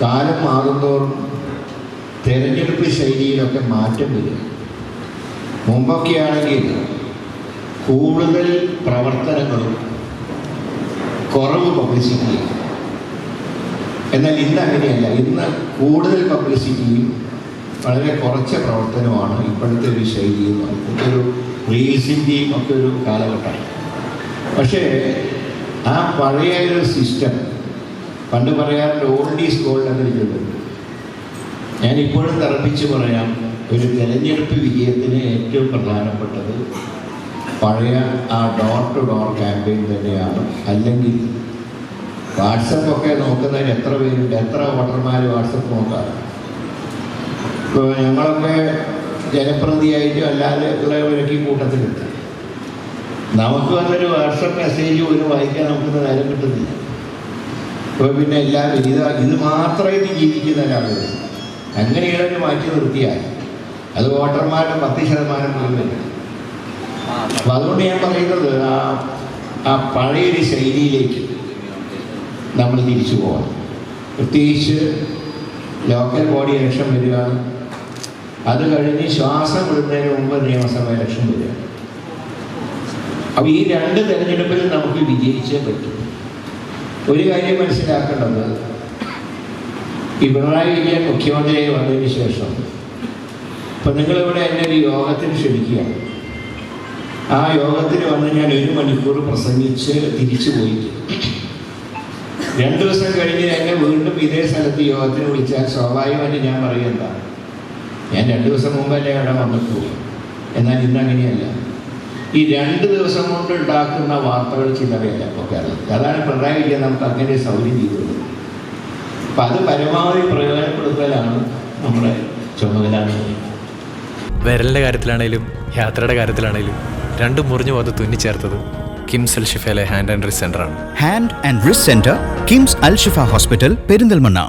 കാലം മാറുന്തോറും തെരഞ്ഞെടുപ്പ് ശൈലിയിലൊക്കെ മാറ്റം വരും മുമ്പൊക്കെയാണെങ്കിൽ കൂടുതൽ പ്രവർത്തനങ്ങളും കുറവ് പബ്ലിസിറ്റിയും എന്നാൽ ഇന്ന് അങ്ങനെയല്ല. ഇന്ന് കൂടുതൽ പബ്ലിസിറ്റിയും വളരെ കുറച്ച പ്രവർത്തനമാണ് ഇപ്പോഴത്തെ ഒരു ശൈലി എന്ന് പറയുന്നത്. ഒരു റീൽസിന്റെയും ഒക്കെ ഒരു കാലഘട്ടമാണ് പക്ഷേ ആ പഴയ ഒരു സിസ്റ്റം പണ്ട് പറയാറുണ്ട് ഓൾഡ് ഈസ് ഗോൾഡ് എന്ന് ചൊല്ലുണ്ട് ഞാൻ ഇപ്പോഴും തറപ്പിച്ച് പറയാം ഒരു തെരഞ്ഞെടുപ്പ് വിജയത്തിന് ഏറ്റവും പ്രധാനപ്പെട്ടത് പഴയ ആ ഡോർ ടു ഡോർ ക്യാമ്പയിൻ തന്നെയാണ്. അല്ലെങ്കിൽ വാട്സപ്പൊക്കെ നോക്കുന്നതിന് എത്ര പേരുണ്ട് എത്ര വോട്ടർമാർ വാട്സപ്പ് നോക്കാറ്? ഇപ്പോൾ ഞങ്ങളൊക്കെ ജനപ്രതിയായിട്ടും അല്ലാതെ ഉള്ളവരൊക്കെ ഈ കൂട്ടത്തിലുണ്ട്. നമുക്ക് വന്നൊരു വാട്സപ്പ് മെസ്സേജ് ഒരു വായിക്കാൻ നമുക്കിന്ന് നേരം കിട്ടുന്നില്ല. ഇപ്പോൾ പിന്നെ എല്ലാവരും ഇത് ഇത് ജീവിക്കുന്ന ഒരാളുകൾ അങ്ങനെയുള്ളവർ മാറ്റി നിർത്തിയാൽ. അത് വോട്ടർമാരുടെ പത്ത് ശതമാനം പോലും വരും. അപ്പം അതുകൊണ്ട് ഞാൻ പറയുന്നത് ആ ആ പഴയൊരു ശൈലിയിലേക്ക് നമ്മൾ തിരിച്ചു പോകണം. പ്രത്യേകിച്ച് ലോക്കൽ ബോഡി ഇലക്ഷൻ വരികയാണ്. അത് കഴിഞ്ഞ് ശ്വാസം വിടുന്നതിന് മുമ്പ് നിയമസഭ ഇലക്ഷൻ വരികയാണ്. അപ്പോൾ ഈ രണ്ട് തെരഞ്ഞെടുപ്പിലും നമുക്ക് വിജയിച്ചേ പറ്റും. ഒരു കാര്യം മനസ്സിലാക്കേണ്ടത്. പിണറായി വിജയൻ മുഖ്യമന്ത്രിയായി വന്നതിന് ശേഷം ഇപ്പം നിങ്ങളിവിടെ എന്നെ ഒരു യോഗത്തിന് ക്ഷണിക്കുക ആ യോഗത്തിന് വന്ന് ഞാൻ ഒരു മണിക്കൂർ പ്രസംഗിച്ച് തിരിച്ചു പോയിട്ട് രണ്ടു ദിവസം കഴിഞ്ഞ് എന്നെ വീണ്ടും ഇതേ സ്ഥലത്ത് യോഗത്തിന് വിളിച്ചാൽ സ്വാഭാവികമായിട്ട് ഞാൻ പറയുക ഞാൻ രണ്ടു ദിവസം മുമ്പല്ലേ അവിടെ വന്നിട്ടു എന്നാൽ ഇന്ന് അങ്ങനെയല്ല. ഈ രണ്ട് ദിവസം കൊണ്ട് ഉണ്ടാക്കുന്ന വാർത്തകൾ ചില്ലറയല്ല ഇപ്പോൾ കേരളത്തിൽ. അതാണ് പിണറായി വിജയൻ നമുക്ക് അങ്ങനെ സൗകര്യം ചെയ്തത് അപ്പം അത് പരമാവധി പ്രയോജനപ്പെടുത്തലാണ് നമ്മുടെ ചുമതല വിരലിന്റെ കാര്യത്തിലാണെങ്കിലും വിരലിന്റെ കാര്യത്തിലാണേലും യാത്രയുടെ കാര്യത്തിലാണേലും രണ്ടും മുറിഞ്ഞു പോകാതെ തുന്നിച്ചേർത്തത് കിംസ് അൽ ഷിഫയിലെ hand and wrist സെന്ററാണ് hand and wrist centre KIMS Al Shifa hospital Perinthalmanna.